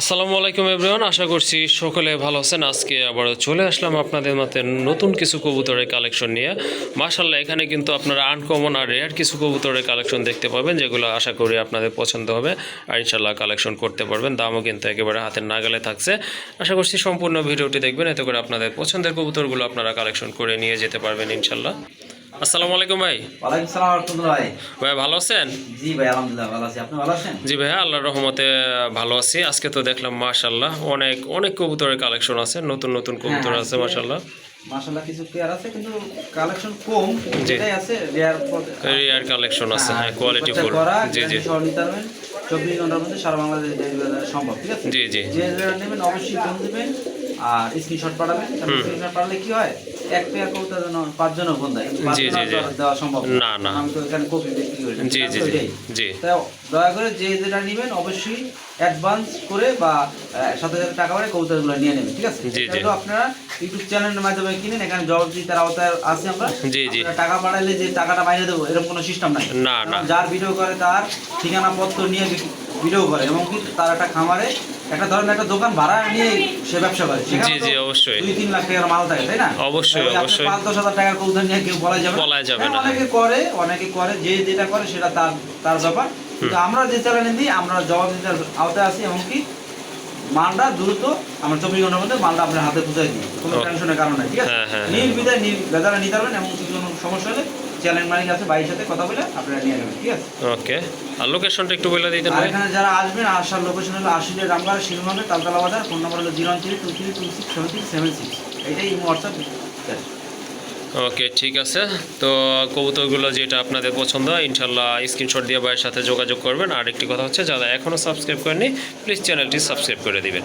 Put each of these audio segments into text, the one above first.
আসসালামু আলাইকুম এভরিওয়ান, আশা করছি সকলে ভালো আছেন। আজকে আবার চলে আসলাম আপনাদের মতে নতুন কিছু কবুতরের কালেকশন নিয়ে। মাশাল্লাহ এখানে কিন্তু আপনারা আনকমন আর রেয়ার কিছু কবুতরের কালেকশন দেখতে পাবেন, যেগুলো আশা করি আপনাদের পছন্দ হবে আর ইনশাল্লাহ কালেকশন করতে পারবেন। দামও কিন্তু একেবারে হাতের নাগালে থাকছে। আশা করছি সম্পূর্ণ ভিডিওটি দেখবেন, এতে করে আপনাদের পছন্দের কবুতরগুলো আপনারা কালেকশন করে নিয়ে যেতে পারবেন ইনশাল্লাহ আসসালামু আলাইকুম ভাই। ওয়ালাইকুম সালাম রহমতুল্লাহ ভাই। ভাই ভালো আছেন? জি ভাই আলহামদুলিল্লাহ ভালো আছি। আপনি ভালো আছেন? জি ভাইয়া আল্লাহর রহমতে ভালো আছি। আজকে তো দেখলাম মাশাল্লাহ অনেক অনেক কবুতরের কালেকশন আছে নতুন নতুন কবুতর হ্যাঁ, আছে আজকে- মাশাল্লাহ মাশাআল্লাহ কিছু পেয়ার আছে কিন্তু কালেকশন কম। এটাই আছে রেয়ার রেয়ার কালেকশন আছে হ্যাঁ কোয়ালিটি ফুল জি জি। চব্বিশ ঘণ্টার মধ্যে সারা বাংলাদেশে ডেলিভারি সম্ভব ঠিক আছে? জি জি। যে নেবেন অবশ্যই ফোন দিবেন। আর স্ক্রিনশট পাঠাবেন। স্ক্রিনশট পাঠালে কি হয়? এক পেয়ার কবুতর যেন পাঁচজনও ফোন দেয় জি, জি, জি। দেওয়া সম্ভব না, না। আমি তো এখানে কপি বিক্রি করি জি জি জি তাই দয়া করে যে যেটা নেবেন অবশ্যই অ্যাডভান্স করে বা সাথে সাথে টাকা পারে কবুতরগুলো নিয়ে নেবেন ঠিক আছে। হলো আপনারা ইউটিউব চ্যানেলের মাধ্যমে কিনেন এখানে জবাব দিয়ে তার আওতায় আছি আমরা। জি, জি। টাকা পাঠাইলে যে টাকাটা বাইরে দেবো এরকম কোনো সিস্টেম নাই। না, না। যার ভিডিও করে তার ঠিকানা পত্র নিয়ে ভিডিও করে এবং কি তার একটা খামারে একটা ধরেন একটা দোকান ভাড়া নিয়ে সে ব্যবসা করে জি, জি, অবশ্যই। দুই তিন লাখ টাকার মাল থাকে তাই না অবশ্যই, অবশ্যই। পাঁচ দশ হাজার টাকার কবুতর নিয়ে কেউ বলা যাবে বলা যাবে হ্যাঁ, না। অনেকে করে অনেকে করে যে যেটা করে সেটা তার তার ব্যাপার কিন্তু আমরা যে চ্যানেলে দিই আমরা জবাব দিতে আওতায় আছি এমনকি মালটা দ্রুত আমরা চব্বিশ ঘণ্টার মধ্যে মালটা আপনার হাতে পৌঁছাই দিই কোনো। টেনশনের কারণ নাই ঠিক আছে হ্যাঁ, হ্যাঁ, হ্যাঁ। নির্বিধায় নির্বেদারা নিতে পারবেন এবং কিছু সমস্যা হলে চ্যানেল মালিক আছে সাথে কথা বলে আপনারা নিয়ে নেবেন ঠিক আছে? ওকে আর লোকেশনটা একটু বলে দিতেন আর এখানে যারা আসবেন আসার লোকেশন হলো আশিলে রামগাড় শিলমঙ্গে তালতলা বাজার ফোন নম্বর হলো zero three two three two six seven six seven six এটাই হোয়াটসঅ্যাপ ওকে ঠিক আছে। তো কবুতরগুলো যেটা আপনাদের পছন্দ ইনশাল্লাহ স্ক্রিনশট দিয়ে ভাইয়ের সাথে যোগাযোগ করবেন। আর একটি কথা হচ্ছে যারা এখনও সাবস্ক্রাইব করেননি প্লিজ চ্যানেলটি সাবস্ক্রাইব করে দিবেন।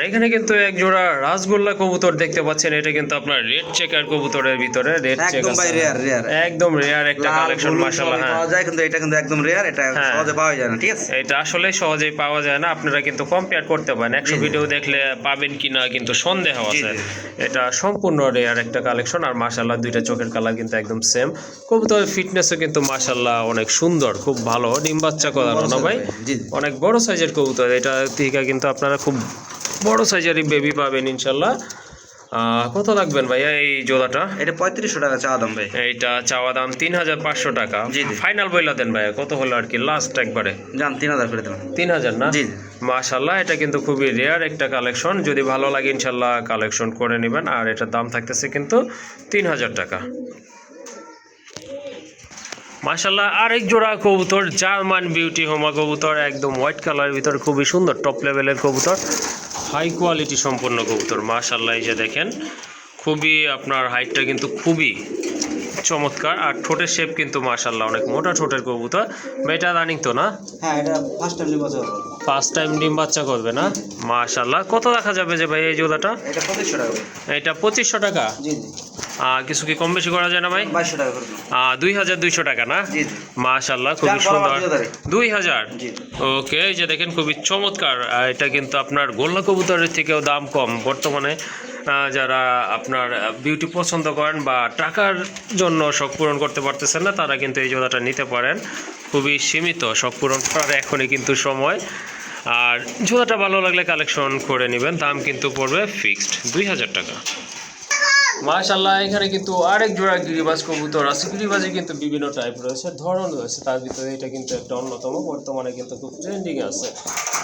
আর এখানে কিন্তু এক জোড়া রাসগোল্লা কবুতর দেখতে পাচ্ছেন। এটা কিন্তু আপনার রেড চেকার কবুতরের ভিতরে রেড চেক একদম ভাই রেয়ার রেয়ার একদম রেয়ার একটা কালেকশন মাশাআল্লাহ হ্যাঁ। পাওয়া যায় কিন্তু এটা কিন্তু একদম রেয়ার এটা হ্যাঁ। সহজে পাওয়া যায় না ঠিক আছে? এটা আসলে সহজেই পাওয়া যায় না। আপনারা কিন্তু কম্পেয়ার করতে পারেন। একশো জি, জি। ভিডিও দেখলে পাবেন কিনা কিন্তু সন্দেহ আছে। এটা সম্পূর্ণ রেয়ার একটা কালেকশন আর মাশাল্লাহ দুইটা চোখের কালার কিন্তু একদম সেম কবুতরের ফিটনেসও কিন্তু মাশাল্লাহ অনেক সুন্দর খুব ভালো। ডিম বাচ্চা করানো না ভাই। অনেক বড় সাইজের কবুতর। এটা থেকে কিন্তু আপনারা খুব বড় সাইজেরই বেবি পাবেন ইনশাল্লাহ কত রাখবেন ভাইয়া এই জোড়াটা? এটা পঁয়ত্রিশশো টাকা চা দাম ভাই। এইটা চাওয়া দাম তিন হাজার পাঁচশো টাকা। জি। ফাইনাল বইলা দেন ভাইয়া কত হলো আর কি? লাস্ট একবারে। যান তিন হাজার করে দেবেন তিন হাজার না? জি, জি। মাশাল্লাহ এটা কিন্তু খুবই রেয়ার একটা কালেকশন যদি ভালো লাগে ইনশাল্লাহ কালেকশন করে নেবেন আর এটার দাম থাকতেছে কিন্তু তিন হাজার টাকা। মাশাল্লাহ আরেক জোড়া কবুতর জার্মান বিউটি হোমা কবুতর একদম হোয়াইট কালারের ভিতর খুবই সুন্দর টপ লেভেলের কবুতর। হাই কোয়ালিটি সম্পন্ন কবুতর। মাশাল্লাহ এই যে দেখেন খুবই আপনার হাইটটা কিন্তু খুবই চমৎকার আর ঠোঁটের শেপ কিন্তু মাশাল্লাহ অনেক মোটা ঠোঁটের কবুতর। বা এটা রানিং তো না? হ্যাঁ এটা ফার্স্ট টাইম পাঁচ টাইম ডিম বাচ্চা করবে না? মাশাল্লাহ কত দেখা যাবে যে ভাই এই জোড়াটা? এটা পঁচিশশো টাকা এটা পঁচিশশো টাকা? জি জি। আহ, কিছু কি কম বেশি করা যায় না ভাই। দুই হাজার দুইশো টাকা না? মাশাল্লাহ খুবই সুন্দর। দুই হাজার? ওকে এই যে দেখেন খুবই চমৎকার। এটা কিন্তু আপনার গোল্লা কবুতরের থেকেও দাম কম। বর্তমানে যারা আপনার বিউটি পছন্দ করেন বা টাকার জন্য শখ পূরণ করতে পারতেছেন না তারা কিন্তু এই জোড়াটা নিতে পারেন। খুবই সীমিত শখ পূরণ করার এখনই কিন্তু সময়। আর জোড়াটা ভালো লাগলে কালেকশন করে নেবেন। দাম কিন্তু পড়বে ফিক্সড দুই হাজার টাকা। মাশাল্লাহ এখানে কিন্তু আরেক জোড়া গিরিবাজ কবুতর আছে। গিরিবাজে কিন্তু বিভিন্ন টাইপ রয়েছে ধরন রয়েছে। তার ভিতরে এটা কিন্তু একটা অন্যতম বর্তমানে কিন্তু খুব ট্রেন্ডিং আছে।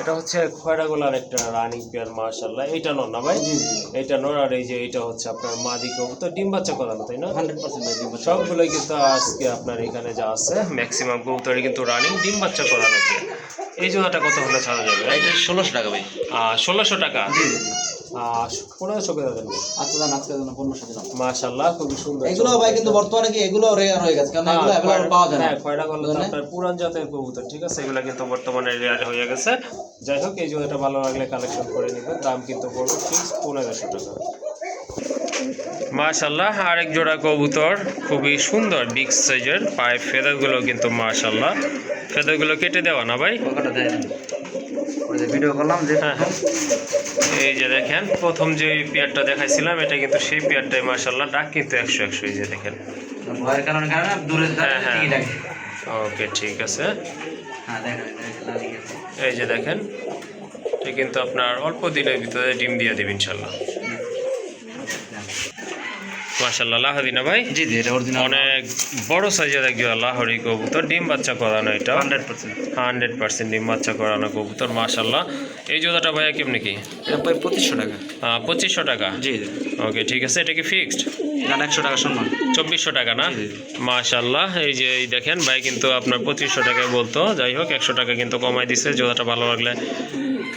এটা হচ্ছে খয়রা গোলার একটা রানিং পেয়ার মাশাল্লাহ এইটা নর না ভাই? জি এইটা নর আর এই যে এটা হচ্ছে আপনার মাদি কবুতর ডিম বাচ্চা করানো তাই না? হান্ড্রেড পার্সেন্ট সবগুলোই কিন্তু আজকে আপনার এখানে যা আছে ম্যাক্সিমাম কবুতরই কিন্তু রানিং ডিম বাচ্চা করানো এই জোড়াটা কত হলে ছাড়া যাবে? এটা ষোলোশো টাকা ভাই। ষোলোশো টাকা? জি। পনেরোশো করে দেবেন। আচ্ছা দাম আজকে জন্য পনেরোশো দিলাম মাশাল্লাহ খুবই সুন্দর এগুলো ভাই কিন্তু বর্তমানে কি এগুলো রেয়ার হয়ে গেছে? কারণ এগুলো হ্যাঁ, অ্যাভেলেবল পাওয়া যায় না। হ্যাঁ, খয়রা গলা তো বুঝলেন? আপনার পুরান জাতের কবুতর ঠিক আছে? এগুলো কিন্তু বর্তমানে রেয়ার হয়ে গেছে। যাই হোক এই জোড়াটা ভালো লাগলে কালেকশন করে নেবেন। দাম কিন্তু পড়বে ফিক্স পনেরোশো টাকা। মাশাল্লাহ আরেক জোড়া কবুতর খুবই সুন্দর বিগ সাইজের পায়ে ফেদারগুলো কিন্তু মাশাল্লাহ ফেদারগুলো কেটে দেওয়া না ভাই? ভিডিও করলাম যে হ্যাঁ হ্যাঁ। এই যে দেখেন প্রথম যে পেয়ারটা দেখাইছিলাম এটা কিন্তু সেই পেয়ারটাই মার্শাল্লাহ ডাক কিন্তু একশো একশো এই যে দেখেন হ্যাঁ, হ্যাঁ। ওকে ঠিক আছে হ্যাঁ। এই যে দেখেন এটা কিন্তু আপনার অল্প দিনের ভিতরে ডিম দিয়ে দেবে ইনশাল্লাহ মাশাল্লাহ লাহাদিনা ভাই? জি জি এটা অরিজিনাল অনেক বড় সাইজের একজন লাহরি কবুতর ডিম বাচ্চা করানো এটা। Hundred percent. হান্ড্রেড পার্সেন্ট ডিম বাচ্চা করানো কবুতর মাশাল্লাহ এই জোড়াটা ভাইয়া কেমনি কি? এটা প্রায় পঁচিশশো টাকা। পঁচিশশো টাকা? জি জি। ওকে ঠিক আছে এটা কি ফিক্সড এখানে একশো টাকা সম্মান। চব্বিশশো টাকা না। মাশাল্লাহ এই যে এই দেখেন ভাই কিন্তু আপনার পঁচিশশো টাকায় বলতো। যাই হোক একশো টাকা কিন্তু কমাই দিছে জোড়াটা ভালো লাগলে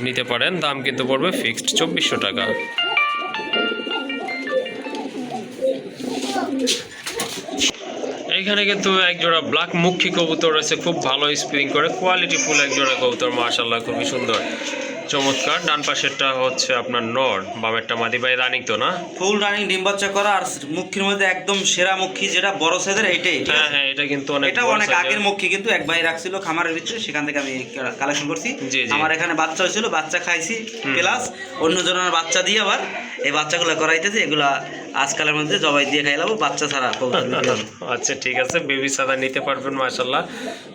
নিতে পারেন দাম কিন্তু পড়বে ফিক্সড চব্বিশশো টাকা। এইখানে কিন্তু এক জোড়া ব্ল্যাক মুখী কবুতর রয়েছে খুব ভালো স্প্রিং করে কোয়ালিটি ফুল এক জোড়া কবুতর মাশাল্লাহ খুবই সুন্দর। চমৎকার ডান পাশেরটা হচ্ছে আপনার নর বামেরটা মাদি ভাই রানিং তো না? ফুল রানিং ডিম বাচ্চা করা আর মুখির মধ্যে একদম সেরা মুখী যেটা বড় সাইজের এইটাই হ্যাঁ হ্যাঁ এটা কিন্তু অনেক এটা অনেক আগের মুখী কিন্তু এক ভাই রাখছিল খামারের ভিতরে সেখান থেকে আমি কালেকশন করছি। আমার এখানে বাচ্চা হয়েছিল বাচ্চা খাইছি প্লাস অন্য জনের বাচ্চা দিয়ে আবার এই বাচ্চাগুলো করাইতেছি এগুলা আজকালের মধ্যে জবাই দিয়ে খাইলাম বাচ্চা ছাড়া। আচ্ছা ঠিক আছে বেবি সাদা নিতে পারবেন মাশাল্লাহ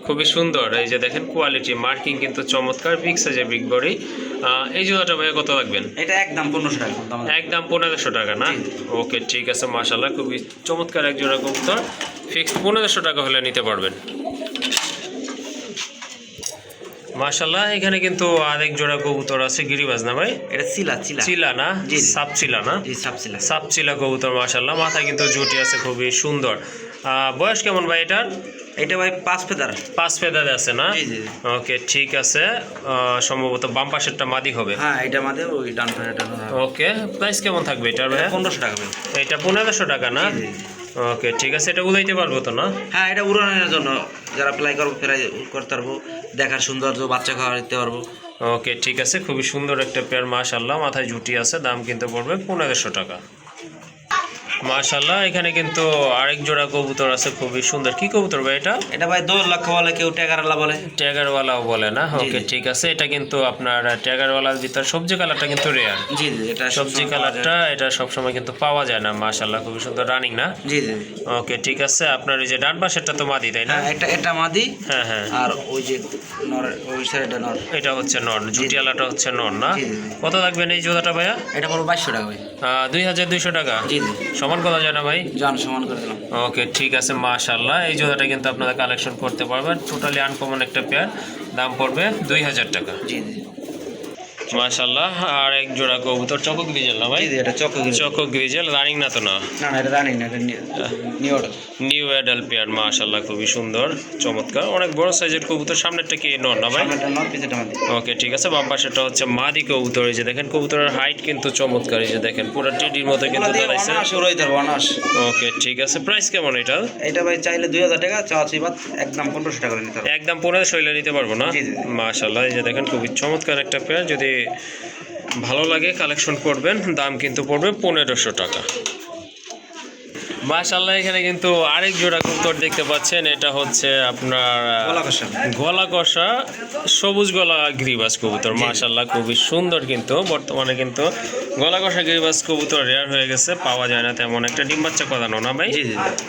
খুবই সুন্দর এই যে দেখেন কোয়ালিটি মার্কিং কিন্তু চমৎকার বিগ সাইজে বিগ বডি এই জোড়াটা ভাইয়া কত রাখবেন এটা একদম পনেরোশো টাকা একদম পনেরোশো টাকা না? ওকে ঠিক আছে মাশাল্লাহ খুবই চমৎকার এক জোড়া কবুতর। ফিক্সড পনেরোশো টাকা হলে নিতে পারবেন। মাশাল্লাহ এখানে কিন্তু আরেক জোড়া কবুতর আছে গিরিবাজ না ভাই। এটা চিলা চিলা। চিলা না। সাপ চিলা না? জি সাপ চিলা। সাপ চিলা কবুতর মাশাল্লাহ মাথায় কিন্তু জুটি আছে খুবই সুন্দর। বয়স কেমন ভাই এটার? এটা ভাই পাঁচ ফেদার। পাঁচ ফেদারে আছে না। ওকে ঠিক আছে। সম্ভবত বাম পাশেরটা মাদি হবে। হ্যাঁ এটা আমাদের ওই ডান ওকে প্রাইস কেমন থাকবে এটার ভাই পনেরোশো টাকা এটা পনেরোশো টাকা না। ওকে ঠিক আছে এটা উড়াইতে পারব তো না? হ্যাঁ এটা উড়ানোর জন্য যারা প্লাই করব ফেরাই করতে পারব দেখার সৌন্দর্য বাচ্চা খাওয়া দিতে পারব। ওকে ঠিক আছে খুবই সুন্দর একটা পেয়ার মাশাল্লাহ মাথায় জুটি আছে দাম কিনতে পড়বে পনেরোশো টাকা। মাশাল্লাহ এখানে কিন্তু আরেক জোড়া কবুতর আছে খুবই সুন্দর। কি কবুতর ভাই এটা? এটা ভাই দোর লক্ষ বলে কেউ ট্যাগারালা বলে। ট্যাগারওয়ালাও বলে না? ওকে ঠিক আছে এটা কিন্তু আপনার ট্যাগারওয়ালার ভিতর সবজি কালারটা কিন্তু রেয়ার জি জি এটা সবজি। কালারটা এটা সবসময় কিন্তু পাওয়া যায় না মাশাল্লাহ খুবই সুন্দর রানিং না? জি জি। ওকে ঠিক আছে আপনার ওই যে ডান পাশেরটা তো মাদি তাই না? হ্যাঁ এটা এটা মাদি হ্যাঁ হ্যাঁ। আর ওই যে নর ওই সাইডটা নর। এটা হচ্ছে নন জুটিয়ালাটা হচ্ছে নন না। কত লাগবেন এই জোড়াটা ভাইয়া? এটা পড়ব বাইশশো টাকা ভাই। দুই হাজার দুইশো টাকা? জি জি। সমান করা যায় না ভাই? জান সমান করে দিলাম। ওকে ঠিক আছে মাশাল্লাহ এই জোড়াটা কিন্তু আপনারা কালেকশন করতে পারবেন। টোটালি আনকমন একটা পেয়ার দাম পড়বে দুই হাজার টাকা। জি। আর এক জোড়া কবুতর চকক গ্রিজেল না ভাই? এটা চক্র চকক গ্রিজেল রানিং না তো না? না এটা জানি না এটা নিউ নিউ অ্যাডাল পেয়ার খুবই সুন্দর চমৎকার। অনেক বড় সাইজের কবুতর সামনেরটা কি নর না ভাই? ওকে ঠিক আছে বাম হচ্ছে মাদি কবুতর এই যে দেখেন কবুতরের হাইট কিন্তু চমৎকার এই যে দেখেন পুরো টেডির মতো কিন্তু দাঁড়াইছে। ওকে ঠিক আছে প্রাইস কেমন এটা? এটা ভাই চাইলে দুই হাজার টাকা বাদ একদম পনেরোশো টাকা নিতে একদম পনেরো শৈলে নিতে পারব না। মাশাল্লাহ এই যে দেখেন খুবই চমৎকার একটা পেয়ার যদি ভালো লাগে কালেকশন করবেন দাম কিন্তু পড়বে পনেরোশো টাকা। মাশাল্লাহ এখানে কিন্তু আরেক জোড়া কবুতর দেখতে পাচ্ছেন। এটা হচ্ছে আপনার গলা কষা সবুজ গলা গ্রিবাস কবুতর। মাশাল্লাহ খুবই সুন্দর কিন্তু। বর্তমানে কিন্তু গলা কষা গ্রিবাস কবুতর রেয়ার হয়ে গেছে পাওয়া যায় না তেমন একটা। ডিম বাচ্চা করানো না ভাই?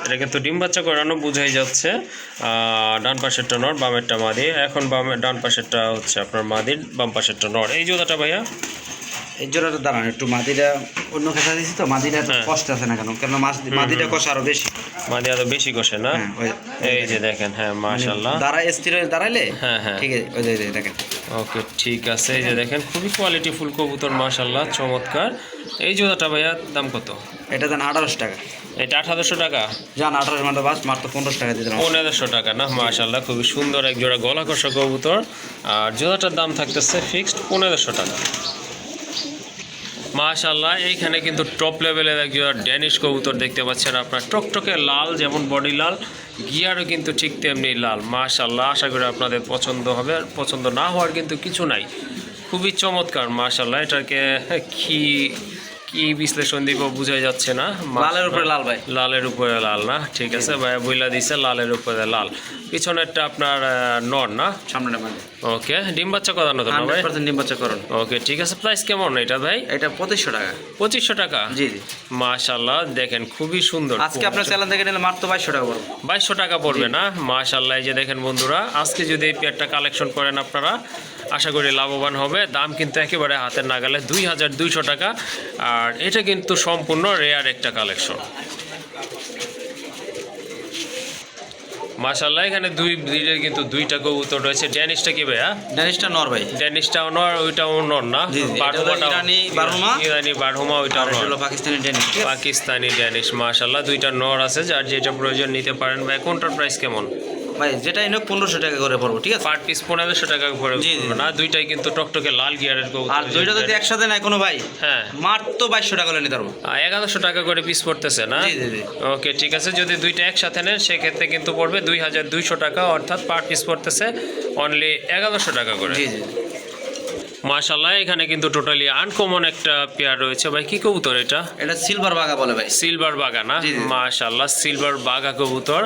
এটা কিন্তু ডিম বাচ্চা করানো বুঝাই যাচ্ছে। আহ, ডান পাশেরটা নর বামেরটা মাদি। এখন বামে ডান পাশেরটা হচ্ছে আপনার মাদির বাম পাশেরটা নর। এই জোড়াটা ভাইয়া? এই জোড়াটা দাঁড়ান একটু মাদিটা অন্য খেসা দিছি তো মাদিটা হ্যাঁ। কষ্ট আছে না কেন? কেন মাদিটা কষা আরও বেশি। মাদি আরও বেশি কষে না? হ্যাঁ, এই যে দেখেন হ্যাঁ মাশাল্লাহ দাঁড়ায় স্থির দাঁড়াইলে? হ্যাঁ, হ্যাঁ। ঠিক আছে ওই যে- দেখেন। ওকে ঠিক আছে এই যে দেখেন খুবই কোয়ালিটি ফুল কবুতর মাশাল্লাহ চমৎকার। এই জোড়াটা ভাইয়া দাম কত? এটা দেন আঠারোশো টাকা। এটা আঠারোশো টাকা? যান আঠারোশো মাত্র বাস মাত্র পনেরোশো টাকা দিতে পনেরোশো টাকা না? মাশাল্লাহ খুবই সুন্দর এক জোড়া গলা কষা কবুতর। আর জোড়াটার দাম থাকতেছে ফিক্সড পনেরোশো টাকা। মাশাল্লাহ এইখানে কিন্তু টপ লেভেলের একজন ড্যানিশ কবুতর দেখতে পাচ্ছেন আপনার। টকটকে লাল যেমন বডি লাল, গিয়ারও কিন্তু ঠিক তেমনি লাল। মাশাল্লাহ আশা করি আপনাদের পছন্দ হবে। আর পছন্দ না হওয়ার কিন্তু কিছু নাই। খুবই চমৎকার মাশাল্লাহ এটাকে কি কি বিশ্লেষণ দিব বোঝাই যাচ্ছে না। লালের উপরে লাল ভাই। লালের উপরে লাল না? ঠিক আছে ভাই বইলা দিছে লালের উপরে লাল। পিছনেরটা আপনার নর না? সামনে ওকে ডিম বাচ্চা করানো তো ভাই? পার্সেন্ট নির্বাচন করুন। ওকে ঠিক আছে প্রাইস কেমন এটা ভাই? এটা পঁচিশশো টাকা। পঁচিশশো টাকা? জি জি। মাশাল্লাহ দেখেন খুবই সুন্দর আজকে আপনার চ্যানেল থেকে নিলে মাত্র বাইশশো টাকা পড়ব। বাইশশো টাকা পড়বে না? মাশাল্লাহ এই যে দেখেন বন্ধুরা আজকে যদি এই পেয়ারটা কালেকশন করেন আপনারা আশা করি লাভবান হবে। দাম কিন্তু একেবারে হাতের নাগালে দুই হাজার দুইশো টাকা। আর এটা কিন্তু সম্পূর্ণ রেয়ার একটা কালেকশন মাশাল্লাহ এখানে দুই ব্রিডের কিন্তু দুইটা কবুতর রয়েছে। ড্যানিশটা কি ভাইয়া? ড্যানিশটা নর ভাই। ড্যানিশটাও নর ওইটাও নর না? বারহুমাটাও- ইরানি বারহুমা। ইরানি বারহুমা আর এটা নর। হলো পাকিস্তানি ড্যানিশ। পাকিস্তানি ড্যানিশ মাশাল্লাহ দুইটা নর আছে। যার যেটা প্রয়োজন নিতে পারেন ভাই কোনটার প্রাইস কেমন? ভাই পনেরোশো টাকা করে পড়ব ঠিক আছে? পার পিস পনেরোশো টাকা করে জি। না দুইটাই কিন্তু টকটকে লাল গিয়ারের আর দুইটা যদি একসাথে নেয় কোনো ভাই হ্যাঁ। মাত্র বাইশশো টাকা করে নিতে পারব। এগারোশো টাকা করে পিস পড়তেছে না। ওকে ঠিক আছে যদি দুইটা একসাথে নেন সেক্ষেত্রে কিন্তু পড়বে দুই হাজার দুইশো টাকা অর্থাৎ পার পিস পড়তেছে অনলি এগারোশো টাকা করে। জি জি। মাশাল্লাহ এখানে কিন্তু টোটালি আনকমন একটা পেয়ার রয়েছে। ভাই কি কবুতর এটা? এটা সিলভার বাগা বলে ভাই। সিলভার বাগা না। মাশাল্লাহ সিলভার বাগা কবুতর।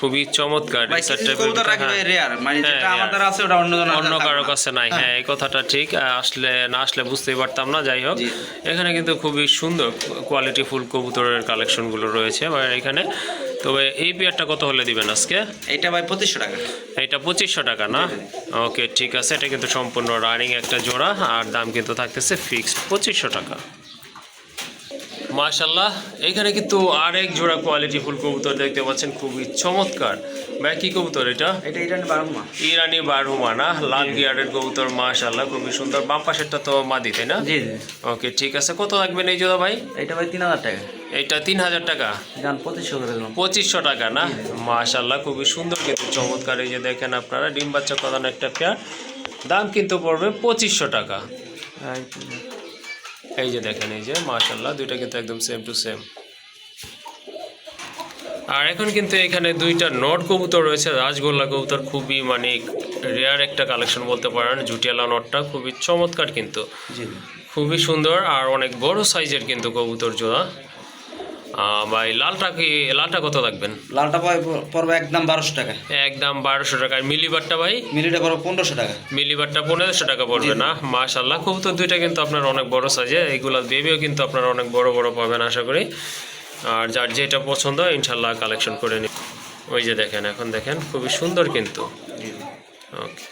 খুবই চমৎকার টাইপের হ্যাঁ। রেয়ার মানে হ্যাঁ, যেটা rare। আমাদের আছে ওটা অন্য অন্য কারও। কাছে নাই। হ্যাঁ এই কথাটা ঠিক আসলে না আসলে বুঝতেই পারতাম না যাই হোক। এখানে কিন্তু খুবই সুন্দর কোয়ালিটি ফুল কবুতরের কালেকশনগুলো রয়েছে বা এখানে। তবে এই পেয়ারটা কত হলে দিবেন আজকে? এইটা ভাই পঁচিশশো টাকা। এটা পঁচিশশো টাকা না? ওকে ঠিক আছে এটা কিন্তু সম্পূর্ণ রানিং একটা জোড়া আর দাম কিন্তু থাকতেছে ফিক্সড পঁচিশশো টাকা। মাশাল্লাহ এখানে কিন্তু আরেক জোড়া কোয়ালিটি ফুল কবুতর দেখতে পাচ্ছেন খুবই চমৎকার। ভাই কি কবুতর এটা? এটা ইরানি বারহুমা। ইরানি বারহুমা না? লাল গিয়ারের কবুতর মাশাল্লাহ খুবই সুন্দর। বাম পাশেরটা তো মাদি তাই না? জি জি। ওকে ঠিক আছে। কত লাগবেন এই জোড়া ভাই? এটা ভাই তিন হাজার টাকা। এইটা তিন হাজার টাকা? পঁচিশশো টাকা না? মাশাল্লাহ খুবই সুন্দর কিন্তু চমৎকার। এই যে দেখেন আপনারা ডিম বাচ্চা করানো একটা পেয়ার। দাম কিন্তু পড়বে পঁচিশশো টাকা। এই যে দেখেন এই যে মাশাল্লাহ দুইটা কিন্তু একদম সেম টু সেম আর এখন কিন্তু এখানে দুইটা নট কবুতর রয়েছে রাজগোল্লা কবুতর খুবই মানে রেয়ার একটা কালেকশন বলতে পারেন জুটিয়ালা নটটা খুবই চমৎকার কিন্তু। খুবই সুন্দর আর অনেক বড় সাইজের কিন্তু কবুতর জোড়া। ভাই লালটা কি লালটা কত রাখবেন? লালটা ভাই পড়বে একদম বারোশো টাকা। একদম বারোশো টাকা। আর মিলিবারটা ভাই? মিলিটা পড়বে পনেরোশো টাকা। মিলিবারটা পনেরোশো টাকা পড়বে না? মাশাল্লাহ কবুতর দুইটা কিন্তু আপনার অনেক বড় সাইজে এইগুলা বেবিও কিন্তু আপনার অনেক বড় বড় পাবেন আশা করি। আর যার যেটা পছন্দ ইনশাল্লাহ কালেকশন করে নিন ওই যে দেখেন এখন দেখেন খুবই সুন্দর কিন্তু। ওকে